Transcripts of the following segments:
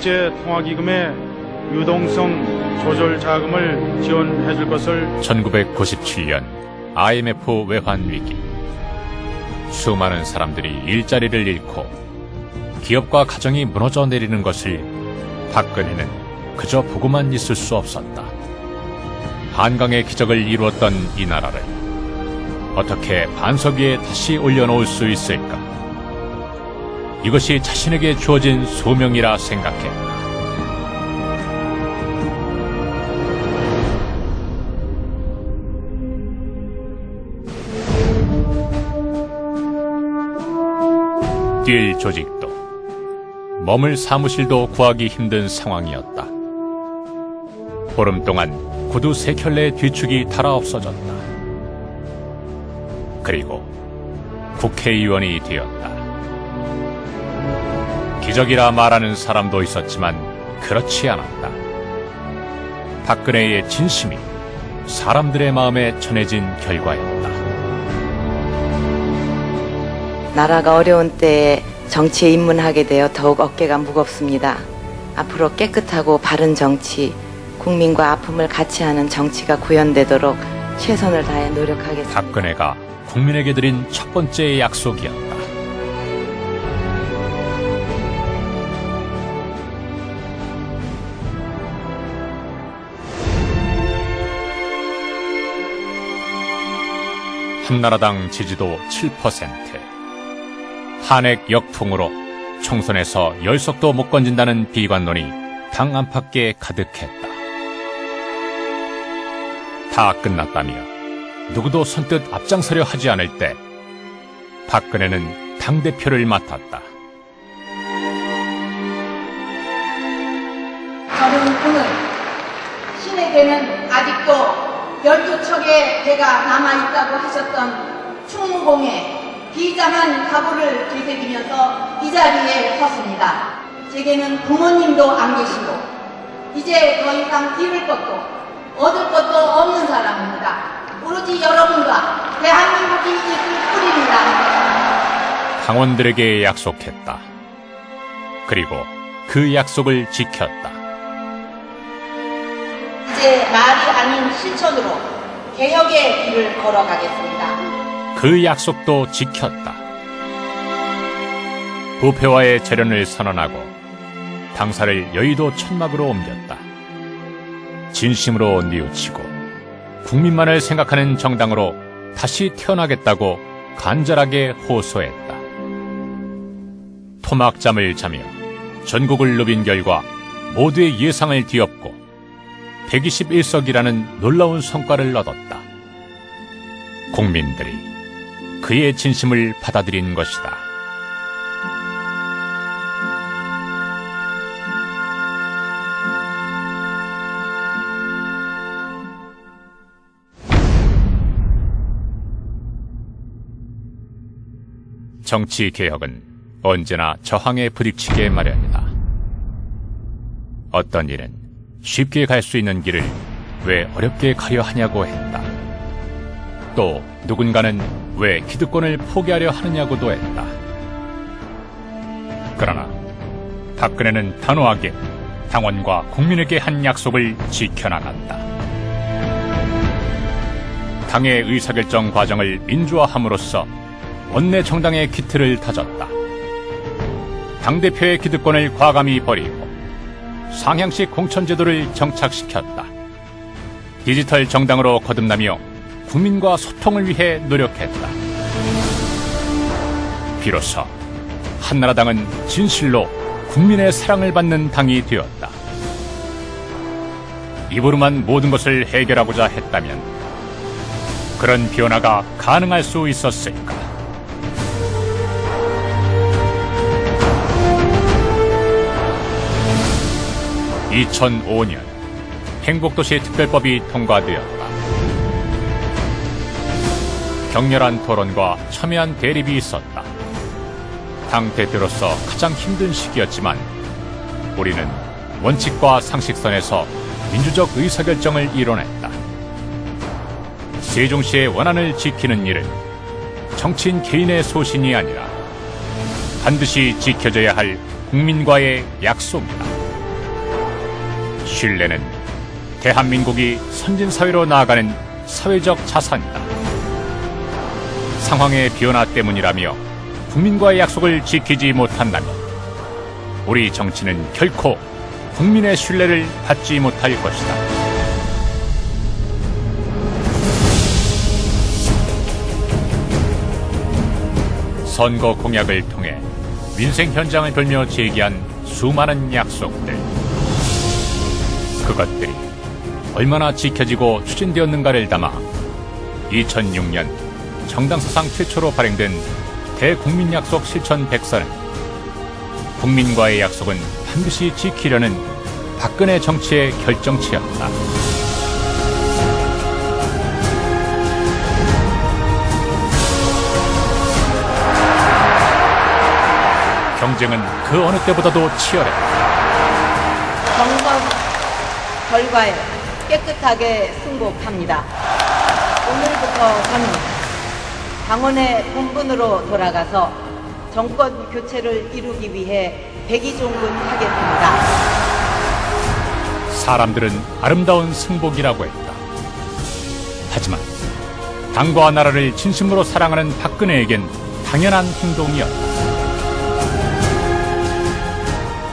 국제통화기금의 유동성 조절 자금을 지원해 줄 것을 1997년 IMF 외환 위기. 수많은 사람들이 일자리를 잃고 기업과 가정이 무너져 내리는 것을 박근혜는 그저 보고만 있을 수 없었다. 한강의 기적을 이루었던 이 나라를 어떻게 반석 위에 다시 올려놓을 수 있을까? 이것이 자신에게 주어진 소명이라 생각했다. 뛸 조직도 머물 사무실도 구하기 힘든 상황이었다. 보름 동안 구두 세 켤레의 뒤축이 달아 없어졌다. 그리고 국회의원이 되었다. 기적이라 말하는 사람도 있었지만 그렇지 않았다. 박근혜의 진심이 사람들의 마음에 전해진 결과였다. 나라가 어려운 때에 정치에 입문하게 되어 더욱 어깨가 무겁습니다. 앞으로 깨끗하고 바른 정치, 국민과 아픔을 같이 하는 정치가 구현되도록 최선을 다해 노력하겠습니다. 박근혜가 국민에게 드린 첫 번째 약속이었다. 한나라당 지지도 7%. 탄핵 역풍으로 총선에서 열석도 못 건진다는 비관론이 당 안팎에 가득했다. 다 끝났다며 누구도 선뜻 앞장서려 하지 않을 때 박근혜는 당대표를 맡았다. 저는 오늘 신에게는 아직도 12척의 배가 남아있다고 하셨던 충무공에 비장한 각오를 되새기면서 이 자리에 섰습니다. 제게는 부모님도 안 계시고 이제 더 이상 잃을 것도 얻을 것도 없는 사람입니다. 오로지 여러분과 대한민국이 있을 뿐입니다. 당원들에게 약속했다. 그리고 그 약속을 지켰다. 이제 말이 아닌 실천으로 개혁의 길을 걸어가겠습니다. 그 약속도 지켰다. 부패와의 재련을 선언하고 당사를 여의도 천막으로 옮겼다. 진심으로 뉘우치고 국민만을 생각하는 정당으로 다시 태어나겠다고 간절하게 호소했다. 토막잠을 자며 전국을 누빈 결과 모두의 예상을 뒤엎고 121석이라는 놀라운 성과를 얻었다. 국민들이 그의 진심을 받아들인 것이다. 정치 개혁은 언제나 저항에 부딪히게 마련이다. 어떤 일은 쉽게 갈 수 있는 길을 왜 어렵게 가려 하냐고 했다. 또 누군가는 왜 기득권을 포기하려 하느냐고도 했다. 그러나 박근혜는 단호하게 당원과 국민에게 한 약속을 지켜나갔다. 당의 의사결정 과정을 민주화함으로써 원내 정당의 기틀을 다졌다. 당대표의 기득권을 과감히 버리고 상향식 공천제도를 정착시켰다. 디지털 정당으로 거듭나며 국민과 소통을 위해 노력했다. 비로소 한나라당은 진실로 국민의 사랑을 받는 당이 되었다. 입으로만 모든 것을 해결하고자 했다면 그런 변화가 가능할 수 있었을까? (2005년) 행복도시 특별법이 통과되었다. 격렬한 토론과 첨예한 대립이 있었다. 당 대표로서 가장 힘든 시기였지만 우리는 원칙과 상식선에서 민주적 의사결정을 이뤄냈다. 세종시의 원안을 지키는 일은 정치인 개인의 소신이 아니라 반드시 지켜져야 할 국민과의 약속이다. 신뢰는 대한민국이 선진사회로 나아가는 사회적 자산이다. 상황의 변화 때문이라며 국민과의 약속을 지키지 못한다면 우리 정치는 결코 국민의 신뢰를 받지 못할 것이다. 선거 공약을 통해 민생 현장을 돌며 제기한 수많은 약속들. 그것들이 얼마나 지켜지고 추진되었는가를 담아 2006년 정당 사상 최초로 발행된 대국민 약속 실천 백서는 국민과의 약속은 반드시 지키려는 박근혜 정치의 결정체였다. 경쟁은 그 어느 때보다도 치열했다. 결과에 깨끗하게 승복합니다. 오늘부터 저는 당원의 본분으로 돌아가서 정권 교체를 이루기 위해 백의종군하겠습니다. 사람들은 아름다운 승복이라고 했다. 하지만 당과 나라를 진심으로 사랑하는 박근혜에겐 당연한 행동이었다.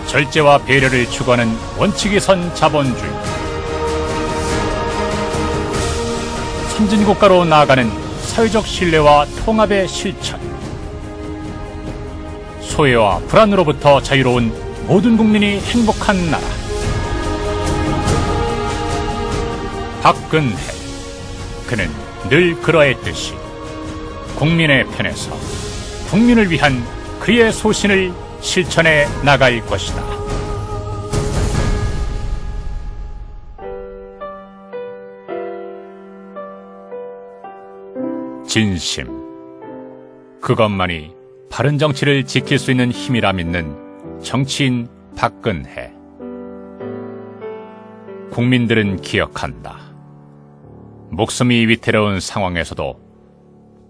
절제와 배려를 추구하는 원칙이 선 자본주의. 선진국가로 나아가는 사회적 신뢰와 통합의 실천. 소외와 불안으로부터 자유로운 모든 국민이 행복한 나라. 박근혜. 그는 늘 그러했듯이 국민의 편에서 국민을 위한 그의 소신을 실천해 나갈 것이다. 진심. 그것만이 바른 정치를 지킬 수 있는 힘이라 믿는 정치인 박근혜. 국민들은 기억한다. 목숨이 위태로운 상황에서도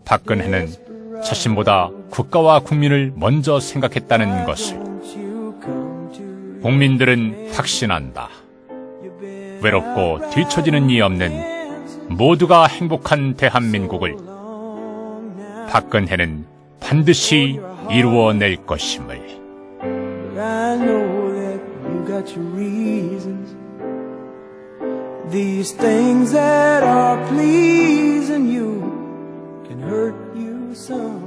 박근혜는 자신보다 국가와 국민을 먼저 생각했다는 것을 국민들은 확신한다. 외롭고 뒤처지는 이 없는 모두가 행복한 대한민국을 박근혜는 반드시 이루어낼 것임을. These things that are pleasing you can hurt you some.